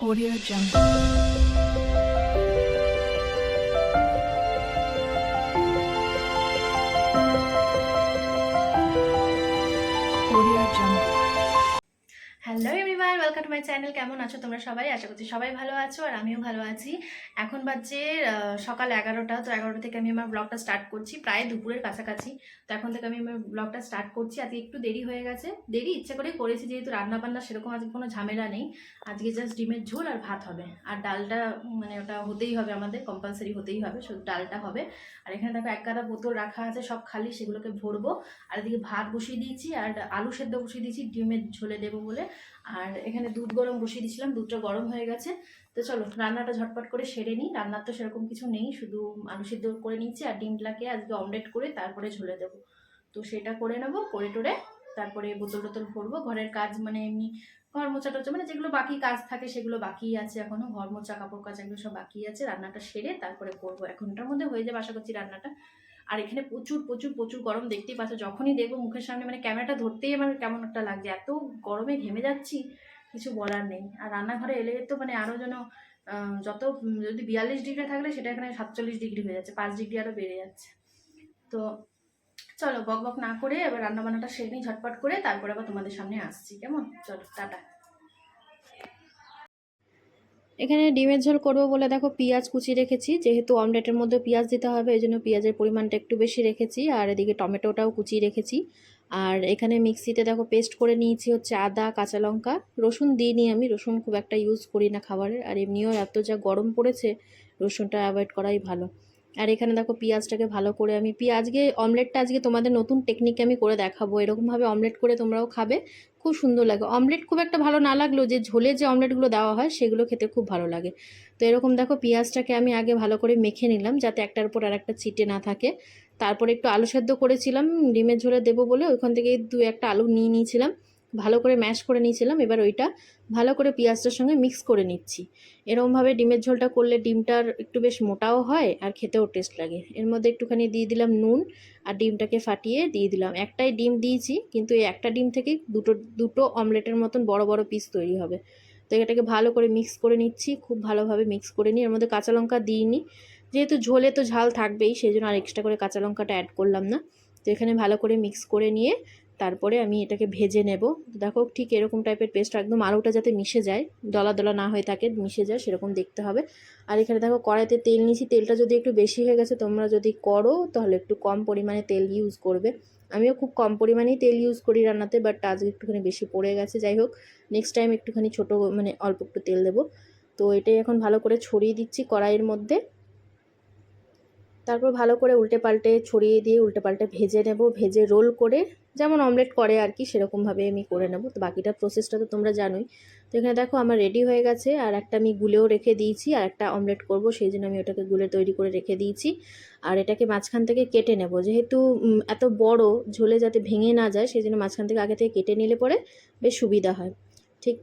Audio Jungle. Hello everyone welcome to my channel কেমন আছো তোমরা সবাই? আশা করছি সবাই ভালো আছো আর আমিও ভালো আছি। এখন বাজে সকাল এগারোটা, তো এগারোটা থেকে আমি আমার ব্লগটা স্টার্ট করছি। প্রায় দুপুরের কাছাকাছি। তো এখন থেকে আমি আমার ব্লগটা স্টার্ট করছি। আজকে একটু দেরি হয়ে গেছে। দেরি ইচ্ছে করেই করেছি, যেহেতু রান্না বান্না সেরকম আজকে কোনো ঝামেলা নেই। আজকে জাস্ট ডিমের ঝোল আর ভাত হবে। আর ডালটা মানে ওটা হতেই হবে আমাদের কম্পালসারি হতেই হবে, শুধু ডালটা হবে। আর এখানে দেখো এক গাদা বোতল রাখা আছে, সব খালি, সেগুলোকে ভরবো। আর এদিকে ভাত বসিয়ে দিয়েছি, আর আলু সেদ্ধ বসিয়ে দিয়েছি, ডিমের ঝোলে দেবো বলে। আর এখানে দুধ গরম বসিয়ে দিয়েছিলাম, দুধটা গরম হয়ে গেছে। তো চলো, রান্নাটা ঝটপট করে সেরে নিই। রান্নার তো সেরকম কিছু নেই, শুধু আলু সিদ্ধ করে নিচ্ছি আর ডিমটাকে আজকে অমলেট করে তারপরে ঝোলে দেবো। তো সেটা করে নেব, করে টোরে তারপরে বোতল টোতল ভরবো। ঘরের কাজ মানে এমনি ঘর মোচা টোচা মানে যেগুলো বাকি কাজ থাকে সেগুলো বাকি আছে এখনও। ঘর মোচা কাপড় কাচা, এগুলো সব বাকি আছে। রান্নাটা সেরে তারপরে করব। এখনটার মধ্যে হয়ে যাবে, আশা করছি রান্নাটা। আর এখানে প্রচুর প্রচুর প্রচুর গরম দেখতেই পাচ্ছ। যখনই দেখব মুখের সামনে মানে ক্যামেরাটা ধরতেই আমার কেমন একটা লাগছে এত গরমে ঘেমে যাচ্ছি, কিছু বলার নেই। আর রান্নাঘরে এলে তো মানে আরও যেন যত, যদি বিয়াল্লিশ ডিগ্রি থাকলে সেটা এখানে সাতচল্লিশ ডিগ্রি হয়ে যাচ্ছে, পাঁচ ডিগ্রি আরও বেড়ে যাচ্ছে। তো চলো বক বক না করে এবার রান্না বান্নাটা সেরে নিই ঝটপট করে, তারপরে আবার তোমাদের সামনে আসছি। কেমন? চলো, টাটা। এখানে ডিমের ঝোল করব বলে দেখো পেঁয়াজ কুচি রেখেছি, যেহেতু অমলেটের মধ্যে পেঁয়াজ দিতে হবে, এই জন্য পেঁয়াজের পরিমাণটা একটু বেশি রেখেছি, আর এদিকে টমেটোটাও কুচি রেখেছি। আর এখানে মিক্সিতে দেখো পেস্ট করে নিয়েছি হচ্ছে আদা, কাঁচা লঙ্কা, রসুন দিইনি আমি, রসুন খুব একটা ইউজ করি না খাবারের আর এমনিও এত যা গরম পড়েছে, রসুনটা অ্যাভয়েড করাই ভালো। আর এখানে দেখো পেঁয়াজটাকে ভালো করে আমি পেঁয়াজকে অমলেটটা আজকে তোমাদের নতুন টেকনিকে আমি করে দেখাবো। এরকমভাবে অমলেট করে তোমরাও খাবে, খুব সুন্দর লাগে। অমলেট খুব একটা ভালো না লাগলেও যে ঝোলে যে অমলেটগুলো দেওয়া হয় সেগুলো খেতে খুব ভালো লাগে। তো এরকম দেখো পেঁয়াজটাকে আমি আগে ভালো করে মেখে নিলাম, যাতে একটার উপর আর একটা চিটে না থাকে। তারপরে একটু আলু সেদ্ধ করেছিলাম, ডিমের ঝোলে দেবো বলে ওইখান থেকে দু একটা আলু নিয়ে নিয়েছিলাম। ভালো করে ম্যাশ করে নিয়েছিলাম, এবার ওইটা ভালো করে পেঁয়াজটার সঙ্গে মিক্স করে নিচ্ছি। এরকমভাবে ডিমের ঝোলটা করলে ডিমটার একটু বেশ মোটাও হয় আর খেতেও টেস্ট লাগে। এর মধ্যে একটুখানি দিয়ে দিলাম নুন আর ডিমটাকে ফাটিয়ে দিয়ে দিলাম। একটাই ডিম দিয়েছি, কিন্তু এই একটা ডিম থেকে দুটো দুটো অমলেটের মতন বড় বড় পিস তৈরি হবে। তো এটাকে ভালো করে মিক্স করে নিচ্ছি, খুব ভালোভাবে মিক্স করে নিই এর মধ্যে কাঁচা লঙ্কা দিইনি। যেহেতু ঝোলে তো ঝাল থাকবেই সেই জন্য আর এক্সট্রা করে কাঁচা লঙ্কাটা অ্যাড করলাম না। তো এখানে ভালো করে মিক্স করে নিয়ে তারপরে আমি এটাকে ভেজে নেব। দেখো ঠিক এরকম টাইপের পেস্ট একদম আলুটা যাতে মিশে যায়, দলা দলা না হয়ে থাকে, মিশে যায়, সেরকম দেখতে হবে। আর এখানে দেখো কড়াইতে তেল নিয়েছি, তেলটা যদি একটু বেশি হয়ে গেছে, তোমরা যদি করো, তাহলে একটু কম পরিমাণে তেল ইউজ করবে। আমিও খুব কম পরিমাণেই তেল ইউজ করি রান্নাতে বাট আজকে একটুখানি বেশি পড়ে গেছে, যাই হোক। নেক্সট টাইম একটুখানি ছোটো মানে অল্প একটু তেল দেবো। তো এটাই এখন ভালো করে ছড়িয়ে দিচ্ছি কড়াইয়ের মধ্যে। তারপর ভালো করে উল্টে পাল্টে ছড়িয়ে দিয়ে উল্টে পাল্টে ভেজে নেব, ভেজে রোল করে যেমন অমলেট করে আর কি, সেরকমভাবে আমি করে নেব। তো বাকিটা প্রসেসটা তো তোমরা জানোই। তো এখানে দেখো আমার রেডি হয়ে গেছে আর একটা আমি গুলেও রেখে দিয়েছি আর একটা অমলেট করব, সেই জন্য আমি ওটাকে গুলে তৈরি করে রেখে দিয়েছি। আর এটাকে মাঝখান থেকে কেটে নেব, যেহেতু এত বড় ঝোলে যাতে ভেঙে না যায়, সেই জন্য মাঝখান থেকে আগে থেকে কেটে নিলে পরে বেশ সুবিধা হয়। ঠিক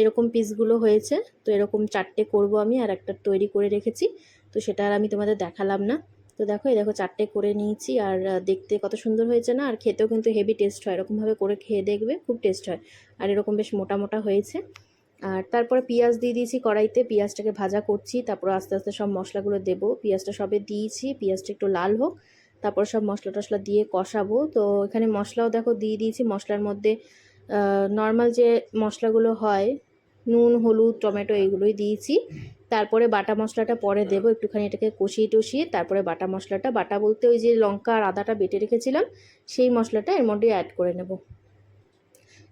এরকম পিসগুলো হয়েছে, তো এরকম চারটে করব আমি আর একটা তৈরি করে রেখেছি। তো সেটা আর আমি তোমাদের দেখালাম না। তো দেখো, এই দেখো চারটে করে নিয়েছি আর দেখতে কত সুন্দর হয়েছে না? আর খেতেও কিন্তু হেভি টেস্ট হয়। এরকমভাবে করে খেয়ে দেখবে, খুব টেস্ট হয়। আর এরকম বেশ মোটা মোটা হয়েছে। আর তারপরে পেঁয়াজ দিয়ে দিয়েছি কড়াইতে। পেঁয়াজটাকে ভাজা করছি, তারপর আস্তে আস্তে সব মশলাগুলো দেবো। পেঁয়াজটা সবে দিয়েছি, পেঁয়াজটা একটু লাল হোক। তারপর সব মশলা টশলা দিয়ে কষাবো। তো এখানে মশলাও দেখো দিয়ে দিয়েছি। মশলার মধ্যে নর্মাল যে মশলাগুলো হয়, নুন, হলুদ, টমেটো, এইগুলোই দিয়েছি। তারপরে বাটা মশলাটা পরে দেবো একটুখানি এটাকে কষিয়ে টষিয়ে তারপরে বাটা মশলাটা বাটা বলতে ওই যে লঙ্কা আর আদাটা বেটে রেখেছিলাম সেই মশলাটা এর মধ্যে অ্যাড করে নেব।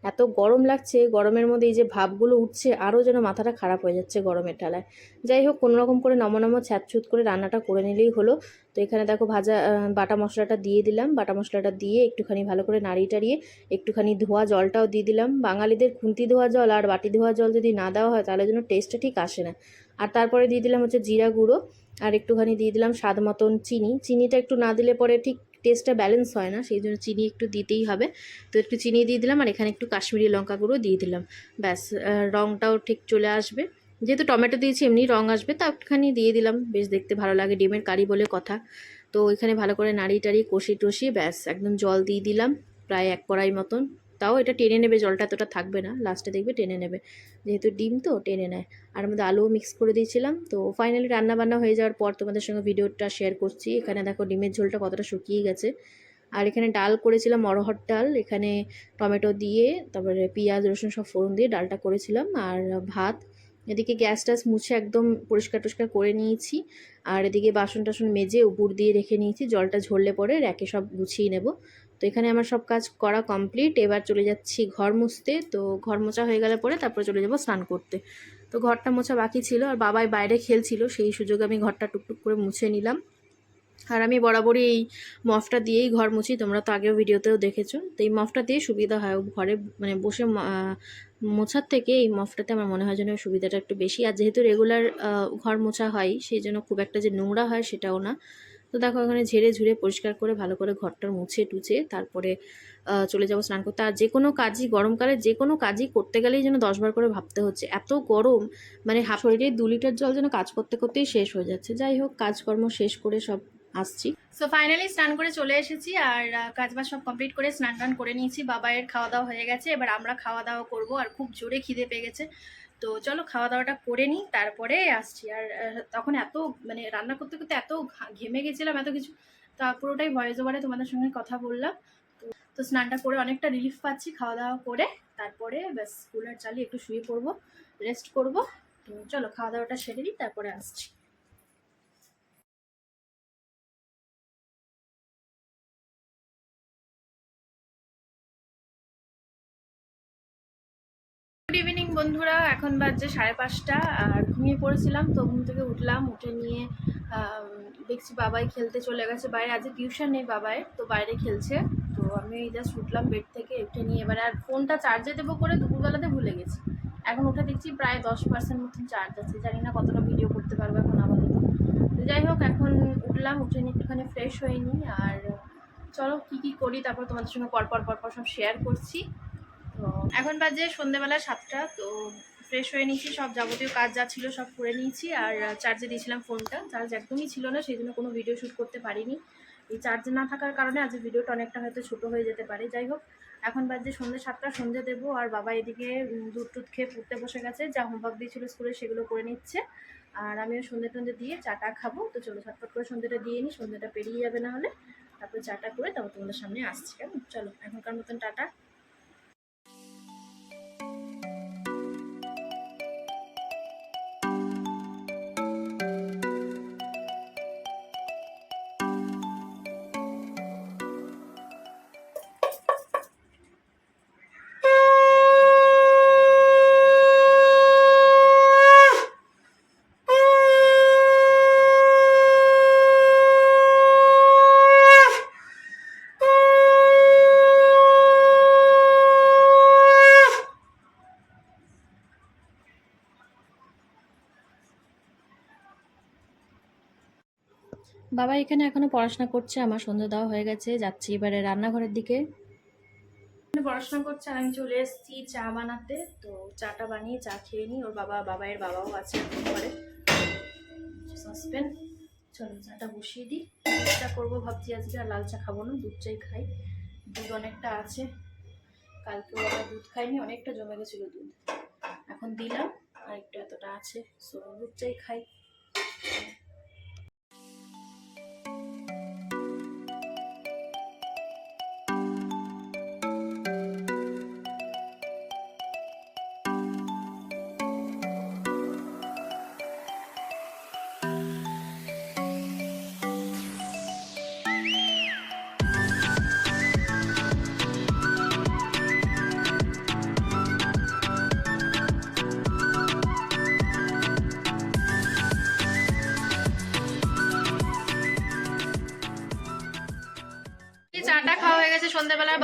এত গরম লাগছে, গরমের মধ্যে এই যে ভাবগুলো উঠছে, আরও যেন মাথাটা খারাপ হয়ে যাচ্ছে গরমের ঠালায় যাই হোক কোনো রকম করে নম নম ছ্যাঁচছুত করে রান্নাটা করে নিলেই হলো। তো এখানে দেখো ভাজা বাটা মশলাটা দিয়ে দিলাম। বাটা মশলাটা দিয়ে একটুখানি ভালো করে নাড়িয়ে টাড়িয়ে একটুখানি ধোয়া জলটাও দিয়ে দিলাম। বাঙালিদের খুন্তি ধোয়া জল আর বাটি ধোয়া জল যদি না দেওয়া হয়, তাহলে যেন টেস্টটা ঠিক আসে না। আর তারপরে দিয়ে দিলাম হচ্ছে জিরা গুঁড়ো। আর একটুখানি দিয়ে দিলাম স্বাদ মতন চিনি। চিনিটা একটু না দিলে পরে ঠিক টেস্টটা ব্যালেন্স হয় না, সেই জন্য চিনি একটু দিতেই হবে। তো একটু চিনি দিয়ে দিলাম আর এখানে একটু কাশ্মীরি লঙ্কা গুঁড়ো দিয়ে দিলাম। ব্যাস রঙটাও ঠিক চলে আসবে। যেহেতু টমেটো দিয়েছি, এমনি রঙ আসবে, তা একটুখানি দিয়ে দিলাম। বেশ দেখতে ভালো লাগে, ডিমের কারি বলে কথা। তো ওইখানে ভালো করে নাড়ি টাড়ি কষি টষি ব্যাস, একদম জল দিয়ে দিলাম, প্রায় এক কড়াই মতন। তাও এটা টেনে নেবে, জলটা এতটা থাকবে না। লাস্টে দেখবে টেনে নেবে। যেহেতু ডিম তো, টেনে নেয়। আর আমাদের আলুও মিক্স করে দিয়েছিলাম। তো ফাইনালি রান্না বান্না হয়ে যাওয়ার পর তোমাদের সঙ্গে ভিডিওটা শেয়ার করছি। এখানে দেখো ডিমের ঝোলটা কতটা শুকিয়ে গেছে। আর এখানে ডাল করেছিলাম অরহর ডাল। এখানে টমেটো দিয়ে, তারপরে পেঁয়াজ, রসুন সব ফোড়ন দিয়ে ডালটা করেছিলাম। আর ভাত, এদিকে গ্যাস টাস মুছে একদম পরিষ্কার টরিষ্কার করে নিয়েছি। আর এদিকে বাসন টাসন মেজে উপর দিয়ে রেখে নিয়েছি। জলটা ঝরলে পরে র্যাকে সব গুছিয়ে নেব। তো এখানে আমার সব কাজ করা কমপ্লিট। এবার চলে যাচ্ছি ঘর মুছতে। তো ঘর মোছা হয়ে গেলে পরে তারপরে চলে যাব স্নান করতে। তো ঘরটা মোছা বাকি ছিল আর বাবাই বাইরে খেলছিল, সেই সুযোগে আমি ঘরটা টুকটুক করে মুছে নিলাম। আর আমি বরাবরই এই মফটা দিয়েই ঘর মুছি, তোমরা তো আগেও ভিডিওতেও দেখেছ। তো এই মফটা দিয়ে সুবিধা হয় ঘরে মানে বসে মোছার থেকে এই মফটাতে আমার মনে হয় যেন সুবিধাটা একটু বেশি। আর যেহেতু রেগুলার ঘর মোছা হয়, সেই জন্য খুব একটা যে নোংরা হয় সেটাও না। তো দেখো এখানে ঝেড়ে ঝুড়ে পরিষ্কার করে ভালো করে ঘরটা মুছে টুছে তারপরে চলে যাব স্নান করতে। আর যে কোনো কাজই গরমকালে যে কোনো কাজই করতে গেলেই যেন দশবার করে ভাবতে হচ্ছে। এত গরম মানে হাফ শরীরে দু লিটার জল যেন কাজ করতে করতেই শেষ হয়ে যাচ্ছে। যাই হোক কাজকর্ম শেষ করে সব আসছি। সো ফাইনালি স্নান করে চলে এসেছি আর কাজবাজ সব কমপ্লিট করে স্নান টান করে নিয়েছি। বাবায়ের খাওয়া দাওয়া হয়ে গেছে এবার আমরা খাওয়া দাওয়া করব। আর খুব জোরে খিদে পেয়ে গেছে। তো চলো খাওয়া দাওয়াটা করে নিই, তারপরে আসছি। আর তখন এত মানে রান্না করতে করতে এত ঘেমে গেছিলাম এত কিছু, তা পুরোটাই ভয়েস ওভারে তোমাদের সঙ্গে কথা বললাম। তো তো স্নানটা করে অনেকটা রিলিফ পাচ্ছি খাওয়া দাওয়া করে, তারপরে ব্যাস কুলার চালিয়ে একটু শুয়ে পড়ব রেস্ট করব। তো চলো খাওয়া দাওয়াটা সেরে নিই, তারপরে আসছি। এখন বাজছে সাড়ে পাঁচটা, আর ঘুমিয়ে পড়েছিলাম তো ঘুম থেকে উঠলাম, উঠে নিয়ে দেখছি বাবাই খেলতে চলে গেছে। বাইরে আজকে টিউশন নেই বাবাই তো বাইরে খেলছে। তো আমি এই জাস্ট উঠলাম বেড থেকে, উঠে নিয়ে এবারে আর ফোনটা চার্জে দেবো করে দুপুরবেলাতে ভুলে গেছি। এখন উঠে দেখছি প্রায় দশ পার্সেন্ট মতন চার্জ আছে। জানি না কতটা ভিডিও করতে পারব এখন আপাতত। তো যাই হোক, এখন উঠলাম, উঠে নিয়ে একটুখানি ফ্রেশ হয়ে নিই। আর চলো কী কী করি, তারপর তোমাদের সঙ্গে পরপর পরপর সব শেয়ার করছি। তো এখন বাজে সন্ধ্যেবেলা সাতটা, তো ফ্রেশ হয়ে নিয়েছি, সব যাবতীয় কাজ যা ছিল সব করে নিয়েছি আর চার্জে দিয়েছিলাম ফোনটা চার্জ একদমই ছিল না, সেই জন্য কোনো ভিডিও শ্যুট করতে পারিনি। এই চার্জ না থাকার কারণে আজ ভিডিওটা অনেকটা হয়তো ছোটো হয়ে যেতে পারে। যাই হোক, এখন বাজে সন্ধ্যে সাতটা, সন্ধ্যে দেবো আর বাবা এদিকে দুধ টুধ খেয়ে পড়তে বসে গেছে, যা হোমওয়ার্ক দিয়েছিল স্কুলে সেগুলো করে নিচ্ছে। আর আমিও সন্ধ্যে টন্ধে দিয়ে চাটা খাব। তো চলো ঝটপট করে সন্ধ্যেটা দিয়ে নিই সন্ধ্যেটা পেরিয়ে যাবে না হলে। তারপর চাটা করে তারপর তোমাদের সামনে আসছি। কেমন? চলো, এখনকার মতন টাটা। বাবা এখানে এখনও পড়াশোনা করছে, আমার সন্ধ্যা দেওয়া হয়ে গেছে, যাচ্ছি এবারে রান্নাঘরের দিকে। পড়াশোনা করছে, আমি চলে এসেছি চা বানাতে, তো চাটা বানিয়ে চা খেয়ে নিই, ওর বাবা বাবাইয়ের বাবাও আছে ঘরে। সসপেন চলো চাটা বসিয়ে দিই। চা করব ভাবছি আজকে, আর লাল চা খাব না, দুধ চাই খাই। দুধ অনেকটা আছে কালকে ওরা দুধ খাইনি, অনেকটা জমে গেছিল দুধ। এখন দিলাম আর একটু এতটা আছে, সো দুধ চাই খাই।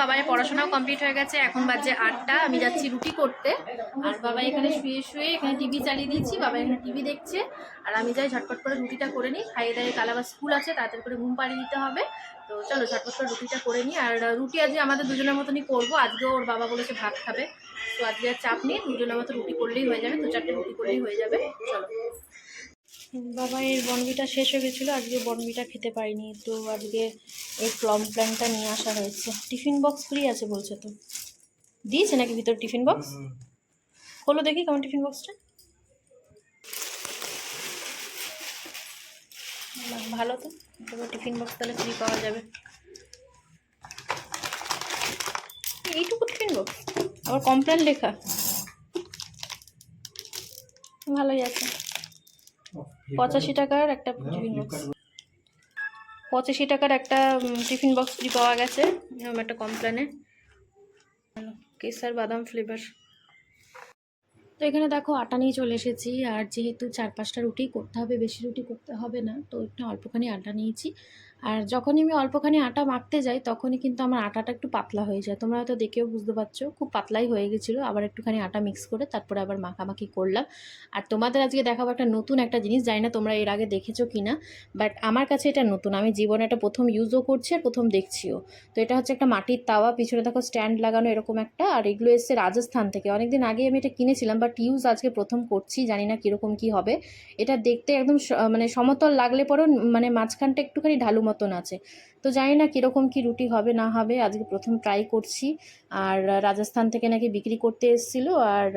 সন্ধ্যাবেলা বাবার পড়াশোনাও কমপ্লিট হয়ে গেছে, এখন বাজে আটটা, আমি যাচ্ছি রুটি করতে। আর বাবা এখানে শুয়ে শুয়ে এখানে টিভি চালিয়ে দিচ্ছি, বাবা এখানে টিভি দেখছে, আর আমি যাই ঝটপট করে রুটিটা করে নিই। খাইয়ে দাইয়ে কাল আবার স্কুল আছে, তাড়াতাড়ি করে ঘুম পাড়িয়ে দিতে হবে। তো চলো ঝটপট করে রুটিটা করে নিই। আর রুটি আজকে আমাদের দুজনের মতনই করব। আজকেও ওর বাবা বলেছে ভাত খাবে। তো আজকে আর চাপ নেই, দুজনের মতো রুটি করলেই হয়ে যাবে। দু চারটে রুটি করলেই হয়ে যাবে। চলো। বাবা এর বনবিটা শেষ হয়ে গেছিল। আজকে বনবিটা খেতে পারিনি। তো আজকে এই প্লম প্ল্যানটা নিয়ে আসা হয়েছে। টিফিন বক্স ফ্রি আছে বলছে তো। দিয়েছে নাকি ভিতর টিফিন বক্স খোলো দেখি কেমন টিফিন বক্সটা ভালো তো। টিফিন বক্স তাহলে ফ্রি পাওয়া যাবে। এইটুকু টিফিন বক্স আবার কমপ্লেন লেখা। ভালোই আছে। পঁচাশি টাকার একটা টিফিন বক্স পঁচাশি টাকার একটা টিফিন বক্স ফ্রি পাওয়া গেছে এরকম একটা কমপ্লেনে কেসার বাদাম ফ্লেভার তো এখানে দেখো আটা নিয়ে চলে এসেছি। আর যেহেতু চার পাঁচটা রুটি করতে হবে বেশি রুটি করতে হবে না তো একটু অল্পখানি আটা নিয়েছি। আর যখনই আমি অল্পখানি আটা মাখতে যাই, তখনই কিন্তু আমার আটাটা একটু পাতলা হয়ে যায়। তোমরা হয়তো দেখেও বুঝতে পারছ, খুব পাতলাই হয়ে গেছিল। আবার একটুখানি আটা মিক্স করে তারপরে আবার মাখামাখি করলাম। আর তোমাদের আজকে দেখাবো একটা নতুন একটা জিনিস, জানি না তোমরা এর আগে দেখেছ কি না বাট আমার কাছে এটা নতুন। আমি জীবনে এটা প্রথম ইউজও করছি আর প্রথম দেখছিও। তো এটা হচ্ছে একটা মাটির তাওয়া, পিছনে দেখো স্ট্যান্ড লাগানো এরকম একটা, আর এগুলো এসছে রাজস্থান থেকে। অনেকদিন আগে আমি এটা কিনেছিলাম বাট ইউজ আজকে প্রথম করছি, জানি না কীরকম কী হবে। এটা দেখতে একদম মানে সমতল লাগলে পরেও মানে মাঝখানটা একটুখানি ঢালু মতন আছে। তো জানি না কীরকম কী রুটি হবে, না হবে, আজকে প্রথম ট্রাই করছি। আর রাজস্থান থেকে নাকি বিক্রি করতে এসেছিল, আর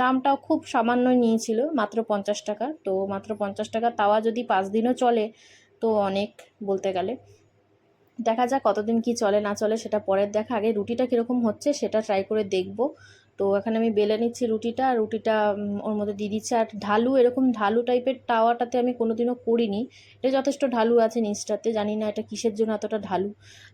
দামটাও খুব সামান্য নিয়েছিল, মাত্র পঞ্চাশ টাকা। তো মাত্র পঞ্চাশ টাকা তাওয়া যদি পাঁচ দিনও চলে, তো অনেক বলতে গেলে। দেখা যাক কতদিন কি চলে, না চলে, সেটা পরের দেখা। আগে রুটিটা কীরকম হচ্ছে, সেটা ট্রাই করে দেখব। তো এখানে আমি বেলে নিচ্ছি রুটিটা, আর রুটিটা ওর মধ্যে দিয়ে দিচ্ছি। আর ঢালু, এরকম ঢালু টাইপের টাওয়াটাতে আমি কোনোদিনও করিনি। এটা যথেষ্ট ঢালু আছে নিচটাতে, জানি না এটা কিসের জন্য এতটা ঢালু।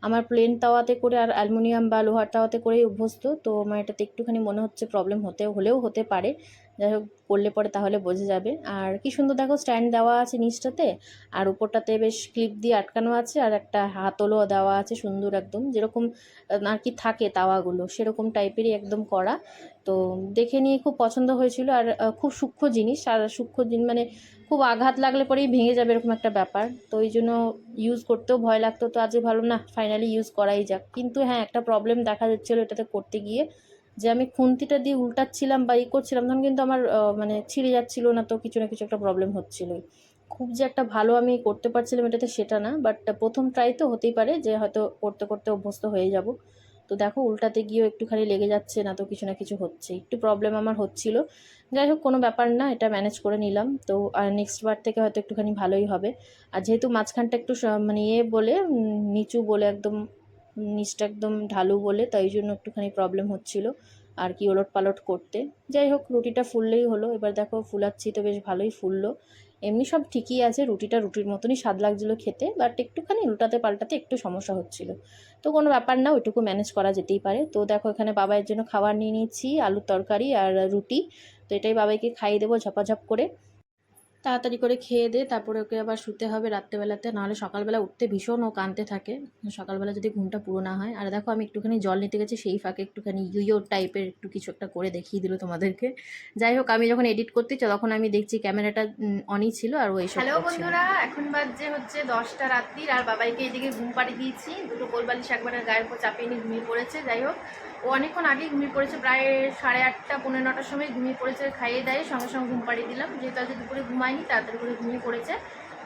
আমার প্লেন তাওয়াতে করে আর অ্যালুমিনিয়াম বা লোহার তাওয়াতে করেই অভ্যস্ত, তো আমার এটাতে একটুখানি মনে হচ্ছে প্রবলেম হতে হলেও হতে পারে। যাই হোক করলে পরে তাহলে বোঝা যাবে। আর কি সুন্দর দেখো স্ট্যান্ড দেওয়া আছে নিচটাতে, আর উপরটাতে বেশ ক্লিপ দিয়ে আটকানো আছে, আর একটা হাতলও দেওয়া আছে সুন্দর একদম। যেরকম আর কি থাকে তাওয়াগুলো, সেরকম টাইপেরই একদম করা। তো দেখে নিয়ে খুব পছন্দ হয়েছিল, আর খুব সূক্ষ্ম জিনিস। আর সূক্ষ্ম জিনিস মানে খুব আঘাত লাগলে পরেই ভেঙে যাবে এরকম একটা ব্যাপার। তো ওই জন্য ইউজ করতেও ভয় লাগতো। তো আজকে ভালো না ফাইনালি ইউজ করাই যাক। কিন্তু হ্যাঁ একটা প্রবলেম দেখা যাচ্ছিল এটাতে করতে গিয়ে। যে আমি খুন্তিটা দিয়ে উল্টাচ্ছিলাম বা ই করছিলাম, তখন কিন্তু আমার মানে ছিঁড়ে যাচ্ছিল না তো, কিছু না কিছু একটা প্রবলেম হচ্ছিলোই। খুব যে একটা ভালো আমি করতে পারছিলাম এটাতে সেটা না বাট প্রথম ট্রাই তো হতেই পারে যে হয়তো করতে করতে অভ্যস্ত হয়ে যাব। তো দেখো, উল্টাতে গিয়েও একটুখানি লেগে যাচ্ছে না তো, কিছু না কিছু হচ্ছে। একটু প্রবলেম আমার হচ্ছিল। যাই হোক, কোনো ব্যাপার না, এটা ম্যানেজ করে নিলাম। তো, আর নেক্সট বার থেকে হয়তো একটুখানি ভালোই হবে। আর যেহেতু মাঝখানটা একটু মানে ইয়ে বলে নিচু বলে একদম নিচটা একদম ঢালু বলে, তাই জন্য একটুখানি প্রবলেম হচ্ছিল। আর কি ওলট পালট করতে। যাই হোক, রুটিটা ফুললেই হলো। এবার দেখো, ফুলাচ্ছি তো বেশ ভালোই ফুললো। এমনি সব ঠিকই আছে, রুটিটা রুটির মতনই স্বাদ লাগছিল খেতে বাট একটুখানি উল্টাতে পাল্টাতে একটু সমস্যা হচ্ছিল। তো কোনো ব্যাপার না, ওইটুকু ম্যানেজ করা যেতেই পারে। তো দেখো, এখানে বাবাইয়ের জন্য খাবার নিয়ে নিচ্ছি, আলুর তরকারি আর রুটি। তো এটাই বাবাইকে খাইয়ে দেবো ঝপাঝপ করে। তাড়াতাড়ি করে খেয়ে দে তারপরে ওকে আবার শুতে হবে রাত্রেবেলাতে নাহলে সকালবেলা উঠতে ভীষণ ও কাঁদতে থাকে। সকালবেলা যদি ঘুমটা পুরো না হয়। আর দেখো আমি একটুখানি জল নিতে গেছি সেই ফাঁকে একটুখানি ইউইও টাইপের একটু কিছু একটা করে দেখিয়ে দিল তোমাদেরকে। যাই হোক আমি যখন এডিট করতে তখন আমি দেখছি ক্যামেরাটা অনই ছিল আর ওই হ্যালো। বন্ধুরা এখন বাজছে হচ্ছে দশটা রাত্রির আর বাবাইকে এদিকে ঘুম পাড়িয়ে দিয়েছি। দুটো কোলবালিশ একবারে গায়ের উপর চাপিয়ে নিয়ে ঘুমিয়ে পড়েছে। যাই হোক ও অনেকক্ষণ আগেই ঘুমিয়ে পড়েছে প্রায় সাড়ে আটটা পনেরো নটার সময় ঘুমিয়ে পড়েছে খাইয়ে দেয় সঙ্গে সঙ্গে ঘুম পাড়িয়ে দিলাম। যেহেতু আজকে দুপুরে ঘুমায়নি তাড়াতাড়ি করে ঘুমিয়ে পড়েছে।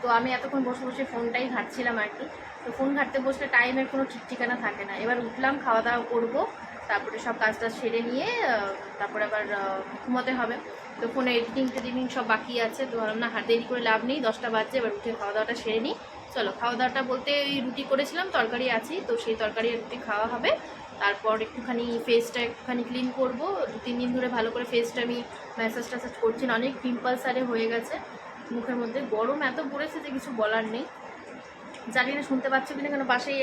তো আমি এতক্ষণ বসে বসে ফোনটাই ঘাটছিলাম আর কি। তো ফোন ঘাটতে বসলে টাইমের কোনো ঠিক ঠিকানা থাকে না। এবার উঠলাম খাওয়া দাওয়া করব, তারপরে সব কাজ টাজ সেরে নিয়ে তারপরে আবার ঘুমাতে হবে। তো ফোনে এডিটিং টেডিটিং সব বাকি আছে, তো ভাবলাম না, হাত দেরি করে লাভ নেই, দশটা বাজছে, এবার উঠে খাওয়া দাওয়াটা সেরে নিই। চলো খাওয়া দাওয়াটা বলতে ওই রুটি করেছিলাম, তরকারি আছি, তো সেই তরকারি রুটি খাওয়া হবে। তারপর একটুখানি ফেসটা একটুখানি ক্লিন করব। দু তিন দিন ধরে ভালো করে ফেসটা আমি ম্যাসাজ ট্যাসাজ করছি অনেক পিম্পলস আরে হয়ে গেছে। মুখের মধ্যে। গরম এত পড়েছে যে কিছু বলার নেই। জানি না, শুনতে পাচ্ছ কিনা, কেন পাশেই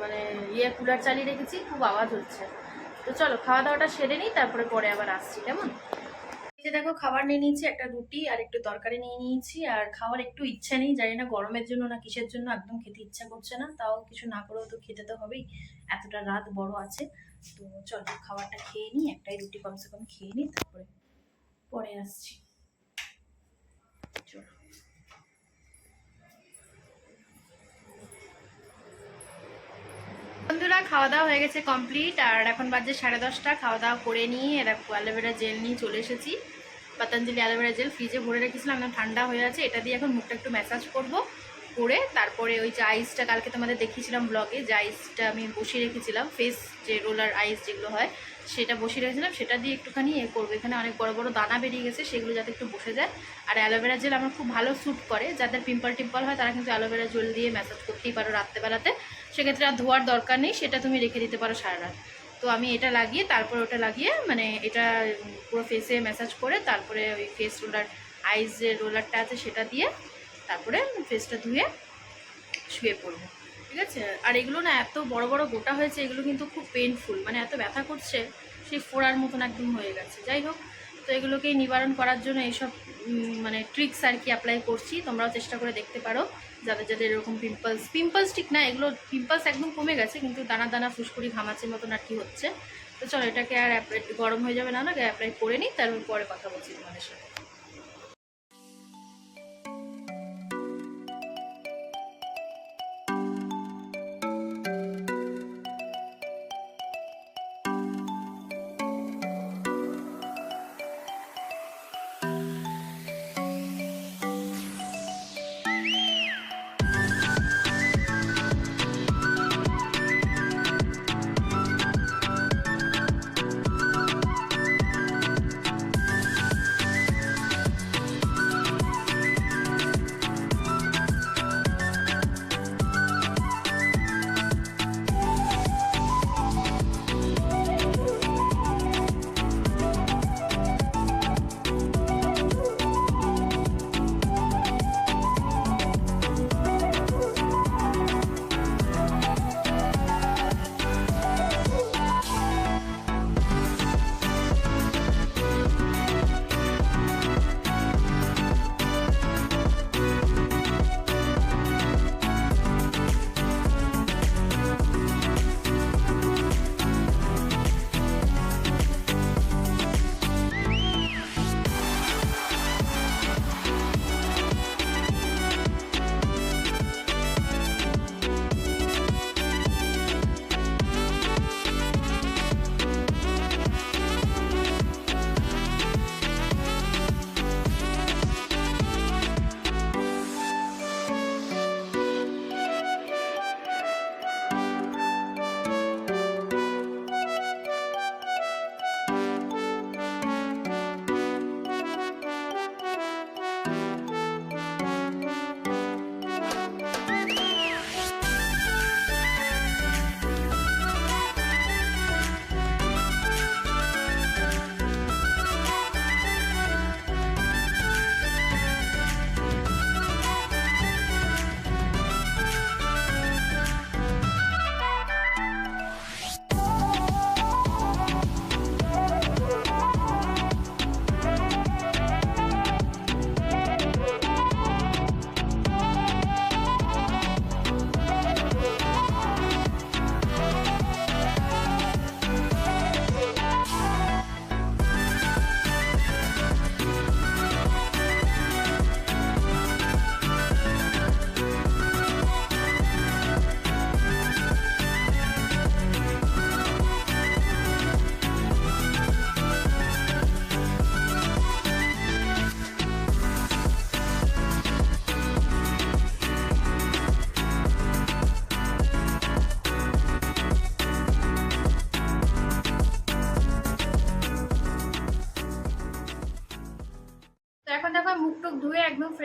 মানে ইয়ে কুলার চালিয়ে রেখেছি, খুব আওয়াজ হচ্ছে। তো চলো খাওয়া দাওয়াটা সেরে নিই, তারপরে পরে আবার আসছি, কেমন? যে দেখো, খাবার নিয়ে নিয়েছি, একটা রুটি আর একটু তরকারি নিয়ে নিয়েছি, আর খাওয়ার একটু ইচ্ছা নেই, জানি না গরমের জন্য না কিসের জন্য, একদম খেতে ইচ্ছা করছে না, তাও কিছু না করেও তো খেতে তো হবেই, এতটা রাত বড় আছে। তো চলো, খাবারটা খেয়ে নিই, একটাই রুটি কমসে কম খেয়ে নিই, তারপরে, পরে আসছি। বন্ধুরা খাওয়া দাওয়া হয়ে গেছে কমপ্লিট আর এখন বাজে সাড়ে দশটা। খাওয়া দাওয়া করে নিয়ে এরকম অ্যালোভেরা জেল নিয়ে চলে এসেছি। পতঞ্জলি অ্যালোভেরা জেল ফ্রিজে ভরে রেখেছিলাম না ঠান্ডা হয়ে আছে। এটা দিয়ে এখন মুখটা একটু ম্যাসাজ করব, করে তারপরে ওই যে আইসটা কালকে তোমাদের দেখিয়েছিলাম ব্লগে যে আইসটা আমি বসিয়ে রেখেছিলাম ফেস যে রোলার আইস যেগুলো হয়, সেটা বসিয়ে রেখেছিলাম। সেটা দিয়ে একটুখানি এ করব। এখানে অনেক বড় বড় দানা বেরিয়ে গেছে, সেগুলো যাতে একটু বসে যায়। আর অ্যালোভেরা জেল আমার খুব ভালো স্যুট করে। যাদের পিম্পল টিম্পল হয়, তারা কিন্তু অ্যালোভেরা জেল দিয়ে ম্যাসাজ করতেই পারো রাত্রেবেলাতে। সেক্ষেত্রে আর ধোয়ার দরকার নেই, সেটা তুমি রেখে দিতে পারো সারা রাত। তো আমি এটা লাগিয়ে, তারপর ওটা লাগিয়ে মানে এটা পুরো ফেসে ম্যাসাজ করে, তারপরে ওই ফেস রোলার আইস যে রোলারটা আছে সেটা দিয়ে তারপরে ফেসটা ধুয়ে শুয়ে পড়ব। ঠিক আছে? আর এগুলো না এত বড় বড় গোটা হয়েছে, এগুলো কিন্তু খুব পেনফুল মানে এত ব্যথা করছে, সেই ফোড়ার মতন একদম হয়ে গেছে। যাই হোক তো এগুলোকেই নিবারণ করার জন্য এইসব মানে ট্রিক্স আর কি অ্যাপ্লাই করছি। তোমরাও চেষ্টা করে দেখতে পারো, যাদের যাদের এরকম পিম্পলস পিম্পলস ঠিক না, এগুলো পিম্পলস একদম কমে গেছে, কিন্তু দানা দানা ফুসকুড়ি ঘামাচির মতন আর কি হচ্ছে। তো চলো, এটাকে আর গরম হয়ে যাবে না না অ্যাপ্লাই করে নিই, তারপর পরে কথা বলছি তোমাদের সাথে।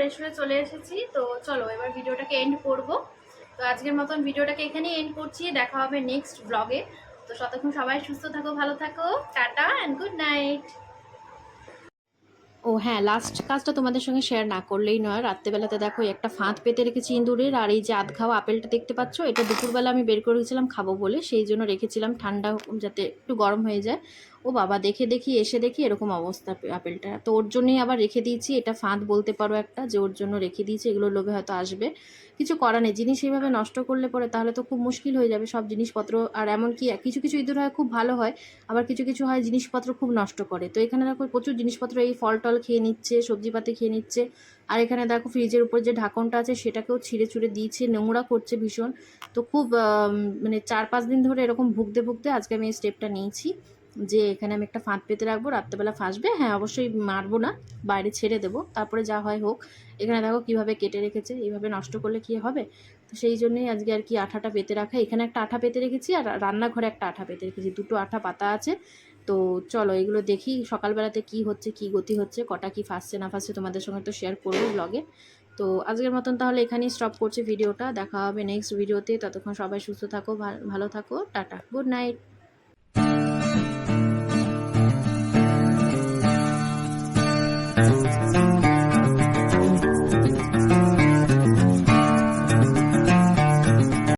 ফ্রেশ চলে এসেছি। তো চলো, এবার ভিডিওটাকে এন্ড করব। তো আজকের মতন ভিডিওটাকে এখানেই এন্ড করছি। দেখা হবে নেক্সট ব্লগে তো ততক্ষণ সবাই সুস্থ থাকো, ভালো থাকো। টাটা অ্যান্ড গুড নাইট ও হ্যাঁ লাস্ট কাজটা তোমাদের সঙ্গে শেয়ার না করলেই নয়। রাত্রেবেলাতে দেখো একটা ফাঁদ পেতে রেখেছি ইঁদুরের। আর এই যে আধ খাওয়া আপেলটা দেখতে পাচ্ছ, এটা দুপুরবেলা আমি বের করে খাব বলে। সেই জন্য রেখেছিলাম ঠান্ডা, যাতে একটু গরম হয়ে যায়। ও বাবা দেখে দেখি, এসে দেখি এরকম অবস্থা আপেলটা। তো ওর জন্যই আবার রেখে দিয়েছি, এটা ফাঁদ বলতে পারো একটা, যে ওর জন্য রেখে দিয়েছি এগুলো লোভে হয়তো আসবে। কিছু করার নেই, জিনিস এইভাবে নষ্ট করলে পরে তাহলে তো খুব মুশকিল হয়ে যাবে সব জিনিসপত্র। আর এমনকি কিছু কিছু ইঁদুর হয়, খুব ভালো হয়, আবার কিছু কিছু হয় জিনিসপত্র খুব নষ্ট করে। তো এখানে দেখো প্রচুর জিনিসপত্র, এই ফল টল খেয়ে নিচ্ছে, সবজিপাতি খেয়ে নিচ্ছে। আর এখানে দেখো ফ্রিজের উপর যে ঢাকনটা আছে, সেটাকেও ছিঁড়ে ছুঁড়ে দিয়েছে, নোংরা করছে ভীষণ। তো খুব মানে চার পাঁচ দিন ধরে এরকম ভুগতে ভুগতে আজকে আমি এই স্টেপটা নিয়েছি। যে এখানে আমি একটা ফাঁদ পেতে রাখব, রাত্রেবেলা ফাঁসবে। হ্যাঁ অবশ্যই মারবো না, বাইরে ছেড়ে দেবো। তারপরে যা হয় হোক। এখানে দেখো কীভাবে কেটে রেখেছে, এইভাবে নষ্ট করলে কি হবে? তো সেই জন্যই আজকে আর কি আঠাটা পেতে রাখা। এখানে একটা আঠা পেতে রেখেছি আর রান্নাঘরে একটা আঠা পেতে রেখেছি। দুটো আঠা পাতা আছে। তো চলো এগুলো দেখি সকালবেলাতে কি হচ্ছে, কি গতি হচ্ছে, কটা কি ফাঁসছে, না ফাঁসছে তোমাদের সঙ্গে তো শেয়ার করব ব্লগে তো আজকের মতন তাহলে এখানেই স্টপ করছি ভিডিওটা দেখা হবে নেক্সট ভিডিওতে ততক্ষণ সবাই সুস্থ থাকো ভালো থাকো। টাটা। Good night